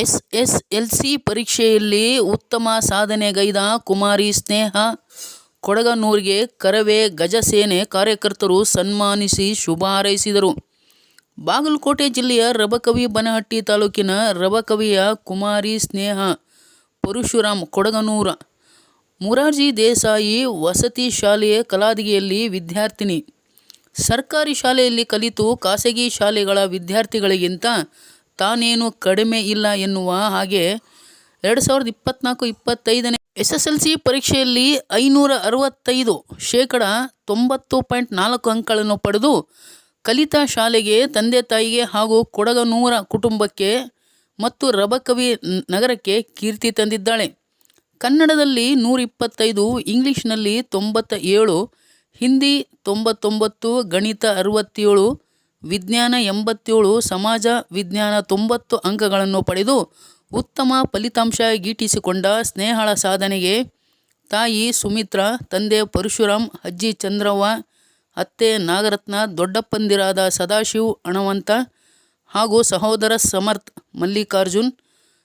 S S L C ಪರೀಕ್ಷೆಯಲ್ಲಿ ಉತ್ತಮ ಸಾಧನೆಗೈದ ಕುಮಾರಿ ಸ್ನೇಹ ಕೊಡಗನೂರಿಗೆ ಕರವೇ ಗಜಸೇನೆ ಕಾರ್ಯಕರ್ತರು ಸನ್ಮಾನಿಸಿ ಶುಭ ಹಾರೈಸಿದರು ಬಾಗಲಕೋಟೆ ಜಿಲ್ಲೆಯ ರಬಕವಿ ಬನಹಟ್ಟಿ ತಾಲೂಕಿನ ರಬಕವಿಯ ಕುಮಾರಿ ಸ್ನೇಹ ಪರಶುರಾಮ್ ಕೊಡಗನೂರ. ಮುರಾರ್ಜಿ ದೇಸಾಯಿ ವಸತಿ ಶಾಲೆಯ ಕಲಾದಿಗೆಯಲ್ಲಿ ವಿದ್ಯಾರ್ಥಿನಿ. ಸರ್ಕಾರಿ ಶಾಲೆಯಲ್ಲಿ ಕಲಿತು ಖಾಸಗಿ ಶಾಲೆಗಳ ವಿದ್ಯಾರ್ಥಿಗಳಿಗಿಂತ ತಾನೇನು ಕಡಿಮೆ ಇಲ್ಲ ಎನ್ನುವ ಹಾಗೆ ಎರಡು ಸಾವಿರದ ಇಪ್ಪತ್ನಾಲ್ಕು, ಇಪ್ಪತ್ತೈದನೇ ಎಸ್ ಎಸ್ ಎಲ್ ಸಿ ಪರೀಕ್ಷೆಯಲ್ಲಿ ಐನೂರ ಅರವತ್ತೈದು ಶೇಕಡ ತೊಂಬತ್ತು ಪಾಯಿಂಟ್ ನಾಲ್ಕು ಅಂಕಗಳನ್ನು ಪಡೆದು ಕಲಿತ ಶಾಲೆಗೆ ತಂದೆ ತಾಯಿಗೆ ಹಾಗೂ ಕೊಡಗನೂರ ಕುಟುಂಬಕ್ಕೆ ಮತ್ತು ರಬಕವಿ ನಗರಕ್ಕೆ ಕೀರ್ತಿ ತಂದಿದ್ದಾಳೆ. ಕನ್ನಡದಲ್ಲಿ ನೂರಿಪ್ಪತ್ತೈದು ಇಂಗ್ಲೀಷ್ನಲ್ಲಿ ತೊಂಬತ್ತ ಏಳು, ಹಿಂದಿ ತೊಂಬತ್ತೊಂಬತ್ತು, ಗಣಿತ ಅರವತ್ತೇಳು ವಿಜ್ಞಾನ ಎಂಬತ್ತೇಳು, ಸಮಾಜ ವಿಜ್ಞಾನ ತೊಂಬತ್ತು ಅಂಕಗಳನ್ನು ಪಡೆದು ಉತ್ತಮ ಫಲಿತಾಂಶ ಗೀಟಿಸಿಕೊಂಡ ಸ್ನೇಹಳ ಸಾಧನೆಗೆ ತಾಯಿ ಸುಮಿತ್ರ, ತಂದೆ ಪರಶುರಾಮ್ ಅಜ್ಜಿ ಚಂದ್ರವ್ವ, ಅತ್ತೆ ನಾಗರತ್ನ, ದೊಡ್ಡಪ್ಪಂದಿರಾದ ಸದಾಶಿವ್ ಅಣವಂತ ಹಾಗೂ ಸಹೋದರ ಸಮರ್ಥ್ ಮಲ್ಲಿಕಾರ್ಜುನ್,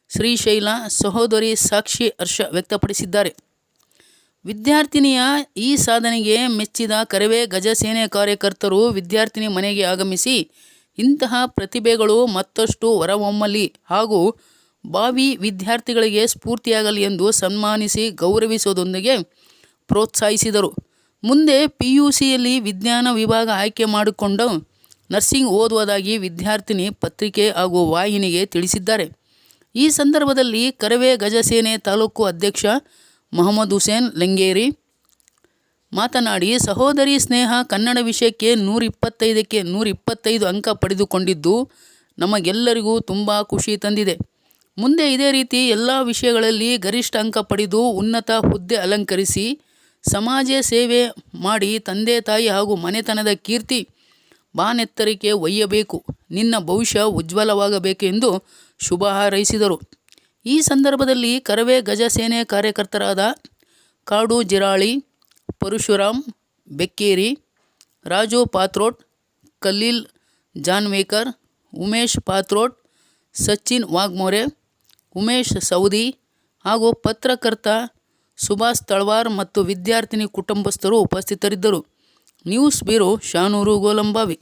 ಶ್ರೀಶೈಲ, ಸಹೋದರಿ ಸಾಕ್ಷಿ ಹರ್ಷ ವ್ಯಕ್ತಪಡಿಸಿದ್ದಾರೆ. ವಿದ್ಯಾರ್ಥಿನಿಯ ಈ ಸಾಧನೆಗೆ ಮೆಚ್ಚಿದ ಕರವೇ ಗಜಸೇನೆ ಕಾರ್ಯಕರ್ತರು ವಿದ್ಯಾರ್ಥಿನಿ ಮನೆಗೆ ಆಗಮಿಸಿ, ಇಂತಹ ಪ್ರತಿಭೆಗಳು ಮತ್ತಷ್ಟು ಹೊರಹೊಮ್ಮಲಿ ಹಾಗೂ ಭಾವಿ ವಿದ್ಯಾರ್ಥಿಗಳಿಗೆ ಸ್ಫೂರ್ತಿಯಾಗಲಿ ಎಂದು ಸನ್ಮಾನಿಸಿ ಗೌರವಿಸುವುದೊಂದಿಗೆ ಪ್ರೋತ್ಸಾಹಿಸಿದರು. ಮುಂದೆ ಪಿ ಯು ಸಿಯಲ್ಲಿ ವಿಜ್ಞಾನ ವಿಭಾಗ ಆಯ್ಕೆ ಮಾಡಿಕೊಂಡು ನರ್ಸಿಂಗ್ ಓದುವುದಾಗಿ ವಿದ್ಯಾರ್ಥಿನಿ ಪತ್ರಿಕೆ ಹಾಗೂ ವಾಹಿನಿಗೆ ತಿಳಿಸಿದ್ದಾರೆ. ಈ ಸಂದರ್ಭದಲ್ಲಿ ಕರವೇ ಗಜಸೇನೆ ತಾಲೂಕು ಅಧ್ಯಕ್ಷ ಮೊಹಮ್ಮದ್ ಹುಸೇನ್ ಲೆಂಗೇರಿ. ಮಾತನಾಡಿ, ಸಹೋದರಿ ಸ್ನೇಹ ಕನ್ನಡ ವಿಷಯಕ್ಕೆ ನೂರ ಇಪ್ಪತ್ತೈದಕ್ಕೆ ನೂರ ಇಪ್ಪತ್ತೈದು ಅಂಕ ಪಡೆದುಕೊಂಡಿದ್ದು ನಮಗೆಲ್ಲರಿಗೂ ತುಂಬ ಖುಷಿ ತಂದಿದೆ. ಮುಂದೆ ಇದೇ ರೀತಿ ಎಲ್ಲ ವಿಷಯಗಳಲ್ಲಿ ಗರಿಷ್ಠ ಅಂಕ ಪಡೆದು ಉನ್ನತ ಹುದ್ದೆ ಅಲಂಕರಿಸಿ ಸಮಾಜ ಸೇವೆ ಮಾಡಿ ತಂದೆ ತಾಯಿ ಹಾಗೂ ಮನೆತನದ ಕೀರ್ತಿ ಬಾನೆತ್ತರಿಕೆ ಒಯ್ಯಬೇಕು. ನಿನ್ನ ಭವಿಷ್ಯ ಉಜ್ವಲವಾಗಬೇಕು ಎಂದು ಶುಭ ಹಾರೈಸಿದರು. ಈ ಸಂದರ್ಭದಲ್ಲಿ ಕರವೇ ಗಜಸೇನೆ ಕಾರ್ಯಕರ್ತರಾದ ಕಾಡು ಜಿರಾಳಿ ಪರಶುರಾಮ್ ಬೆಕ್ಕೇರಿ ರಾಜು ಪಾತ್ರೋಟ್ ಖಲೀಲ್ ಜಾನ್ವೇಕರ್ ಉಮೇಶ್ ಪಾತ್ರೋಟ್ ಸಚಿನ್ ವಾಗ್ಮೋರೆ ಉಮೇಶ್ ಸೌದಿ ಹಾಗೂ ಪತ್ರಕರ್ತ ಸುಭಾಷ್ ತಳವಾರ್ ಮತ್ತು ವಿದ್ಯಾರ್ಥಿನಿ ಕುಟುಂಬಸ್ಥರು ಉಪಸ್ಥಿತರಿದ್ದರು. News bureau Shanur Golambavi.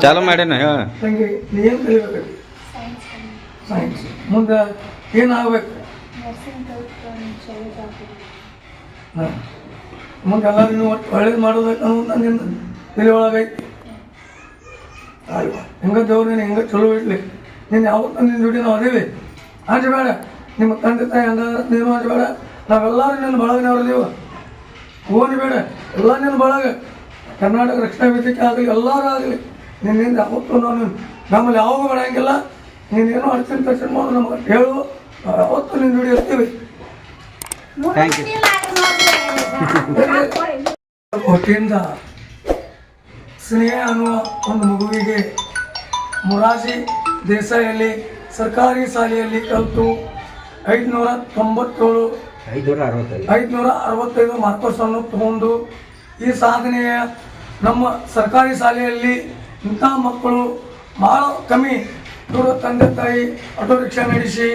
ಚಾಲು ಸೈನ್ಸ್ ಮುಂದೆ ಏನಾಗಬೇಕು? ಹಾಂ. ಮುಂದೆ ಎಲ್ಲರೂ ಒಟ್ಟು ಒಳ್ಳೇದು ಮಾಡೋದಕ್ಕೆ ಅನ್ನೋದು ನಿನ್ನ ತಲೆ ಒಳಗೈತಿ. ಅಲ್ವಾ ಹೆಂಗ ದೇವ್ರು ನೀನು ಹೆಂಗ ಚಲೋ ಇಡ್ಲಿ ನೀನು ಯಾವತ್ತು ನಿನ್ನ ಜೋಡಿ ನಾವು ಅದೇವಿ? ಬೇಡ. ನಿಮ್ಮ ತಂದೆ ತಾಯಿ ಹಂಗ ನೀನು ಬೇಡ. ನಾವೆಲ್ಲರೂ ನಿನ್ನ ಬಳಗನವ್ರದೀವ ಓನ್ ಬೇಡ. ಎಲ್ಲ ನಿನ್ನ ಬಳಗ. ಕರ್ನಾಟಕ ರಕ್ಷಣಾ ವೇದಿಕೆ ಆಗಲಿ, ಎಲ್ಲರೂ ಆಗಲಿ. ನಿನ್ನಿಂದ ಯಾವತ್ತೂ ನಾನು ನಮ್ಮಲ್ಲಿ ಯಾವಾಗ ಬೇಡಂಗಿಲ್ಲ. ನೀನೇನೋ ಅಡ್ಸಿನ ತಕ್ಷಣ ಮಾಡು ನಮ್ಗೆ ಹೇಳು. ನಾವು ಯಾವತ್ತೂ ನಿನ್ನ ಜೋಡಿ ಇರ್ತೀವಿ ಥ್ಯಾಂಕ್ ಯು ವತಿಯಿಂದ ಸ್ನೇಹ ಅನ್ನುವ ಒಂದು ಮಗುವಿಗೆ ಮುರಾಜಿ ದೇಸಾಯಿಯಲ್ಲಿ ಸರ್ಕಾರಿ ಶಾಲೆಯಲ್ಲಿ ಕಲಿತು ಐದುನೂರ ತೊಂಬತ್ತೇಳು ಐದುನೂರ ಅರವತ್ತೈದು. ಐದುನೂರ ಅರವತ್ತೈದು ಮಾರ್ಕರ್ಸನ್ನು ತಗೊಂಡು ಈ ಸಾಧನೆಯ ನಮ್ಮ ಸರ್ಕಾರಿ ಶಾಲೆಯಲ್ಲಿ ಇಂಥ ಮಕ್ಕಳು ಭಾಳ ಕಮ್ಮಿ ಇವರು ತಂದೆ ತಾಯಿ ಆಟೋ ರಿಕ್ಷಾ ನಡೆಸಿ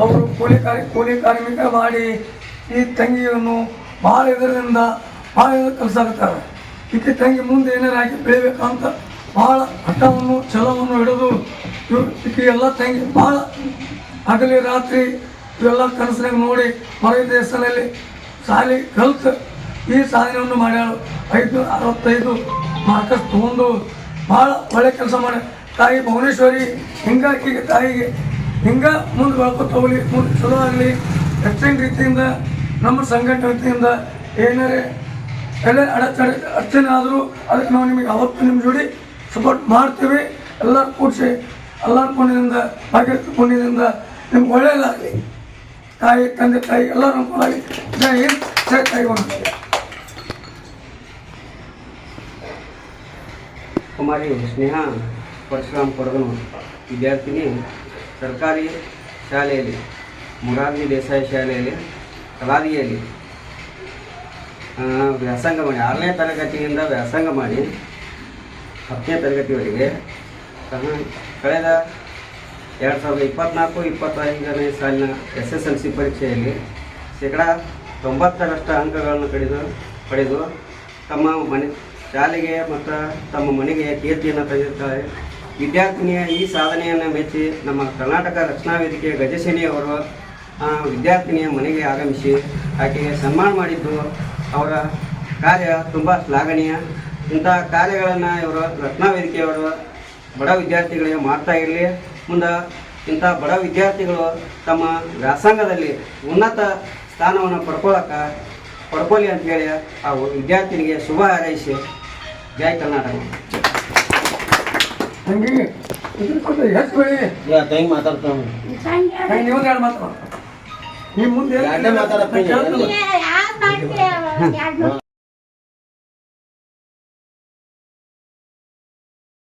ಅವರು ಕೂಲಿ ಕಾರ್ಯ, ಕೂಲಿ ಕಾರ್ಮಿಕ ಮಾಡಿ ಈ ತಂಗಿಯನ್ನು ಭಾಳ ಇದರಿಂದ ಭಾಳ ಕೆಲಸ ಆಗ್ತಾರೆ ಈಕೆ ತಂಗಿ ಮುಂದೆ ಏನಾರು ಹಾಕಿ ಬೆಳಿಬೇಕಂತ ಭಾಳ ಹಠವನ್ನು ಛಲವನ್ನು ಹಿಡಿದು ಇವ್ರು ಎಲ್ಲ ತಂಗಿ ಭಾಳ ಹಗಲಿ ರಾತ್ರಿ ಇವೆಲ್ಲ ಕನಸಿನಾಗ ನೋಡಿ ಹೊರ ದೇಶದಲ್ಲಿ ಸಾಲಿ ಕಲ್ತು ಈ ಸಾಧನೆಯನ್ನು ಮಾಡ್ಯಾಳು. ಐದು, ಅರವತ್ತೈದು ಮಾರ್ಕಸ್ ತೊಗೊಂಡು ಭಾಳ ಒಳ್ಳೆ ಕೆಲಸ ಮಾಡಿ ತಾಯಿ ಭುವನೇಶ್ವರಿ, ಹಿಂಗ ಈಗ ತಾಯಿಗೆ, ಹಿಂಗ ಮುಂದೆ ಬೆಳ್ಕೊತ ಹೋಗ್ಲಿ ಮುಂದೆ ಚಲೋ ಆಗಲಿ. ಹೆಚ್ಚಿನ ರೀತಿಯಿಂದ, ನಮ್ಮ ಸಂಘಟನೆ ವತಿಯಿಂದ ಏನಾರೇ ಎಲ್ಲ ಅಡಚಣೆ ಅಡಚಣೆ ಆದರೂ ಅದಕ್ಕೆ ನಾವು ನಿಮಗೆ ಅವತ್ತು ನಿಮ್ಮ ಜೋಡಿ ಸಪೋರ್ಟ್ ಮಾಡ್ತೀವಿ. ಎಲ್ಲರೂ ಕೂಡಿಸಿ, ಎಲ್ಲರ ಪುಣ್ಯದಿಂದ, ಭಾಗ್ಯದ ಪುಣ್ಯದಿಂದ ನಿಮ್ಗೆ ಒಳ್ಳೆಯದಾಗಲಿ ತಾಯಿ, ತಂದೆ, ತಾಯಿ, ಎಲ್ಲರೂ ಅನುಕೂಲಾಗಿ ಜೈ ಹಿಂದ್ ತಾಯಿ ಒಂದು ಕುಮಾರಿ, ಸ್ನೇಹ. ಪರಶುರಾಮ್ ಕೊಡಗನು ವಿದ್ಯಾರ್ಥಿನಿ, ಸರ್ಕಾರಿ ಶಾಲೆಯಲ್ಲಿ, ಮುರಾರ್ಜಿ ದೇಸಾಯಿ ಶಾಲೆಯಲ್ಲಿ ಕಲಾದಿಯಲ್ಲಿ ವ್ಯಾಸಂಗ ಮಾಡಿ, ಆರನೇ ತರಗತಿಯಿಂದ ವ್ಯಾಸಂಗ ಮಾಡಿ, ಹತ್ತನೇ ತರಗತಿವರೆಗೆ ಕಳೆದ ಎರಡು ಸಾವಿರದ ಇಪ್ಪತ್ನಾಲ್ಕು, ಇಪ್ಪತ್ತೈದನೇ ಸಾಲಿನ ಎಸ್ ಎಸ್ ಎಲ್ ಸಿ ಪರೀಕ್ಷೆಯಲ್ಲಿ ಶೇಕಡ ತೊಂಬತ್ತರಷ್ಟು ಅಂಕಗಳನ್ನು ಕಡಿದು, ಪಡೆದು ತಮ್ಮ ಮನೆ, ಶಾಲೆಗೆ ಮತ್ತು ತಮ್ಮ ಮನೆಗೆ ಕೀರ್ತಿಯನ್ನು ತಂದಿರ್ತಾರೆ ವಿದ್ಯಾರ್ಥಿನಿಯ ಈ ಸಾಧನೆಯನ್ನು ಮೆಚ್ಚಿ ನಮ್ಮ ಕರ್ನಾಟಕ ರಕ್ಷಣಾ ವೇದಿಕೆಯ ಗಜಸೇನಿಯವರು ವಿದ್ಯಾರ್ಥಿನಿಯ ಮನೆಗೆ ಆಗಮಿಸಿ ಆಕೆಗೆ ಸನ್ಮಾನ ಮಾಡಿದ್ದು ಅವರ ಕಾರ್ಯ ತುಂಬ ಶ್ಲಾಘನೀಯ. ಇಂತಹ ಕಾರ್ಯಗಳನ್ನು ಇವರು ರತ್ನ ವೇದಿಕೆಯವರು ಬಡ ವಿದ್ಯಾರ್ಥಿಗಳಿಗೆ ಮಾಡ್ತಾ ಇರಲಿ. ಮುಂದೆ ಇಂಥ ಬಡ ವಿದ್ಯಾರ್ಥಿಗಳು ತಮ್ಮ ವ್ಯಾಸಂಗದಲ್ಲಿ ಉನ್ನತ ಸ್ಥಾನವನ್ನು ಪಡ್ಕೊಳ್ಳೋಕೆ ಪಡ್ಕೊಳ್ಳಿ ಅಂತೇಳಿ ಆ ವಿದ್ಯಾರ್ಥಿನಿಗೆ ಶುಭ ಹಾರೈಸಿ. ಜೈ ಕರ್ನಾಟಕ. ಇದ್ರ ಕೊಟ್ಟು ಎಷ್ಟು ಬೆಳಿ ಹೆಂಗೆ ಮಾತಾಡ್ತಾವ ತಂಗಿ ನೀವು ಎರಡು ಮಾತು ನಿಮ್ಮ ಮುಂದೆ ಮಾತಾಡಪ್ಪ.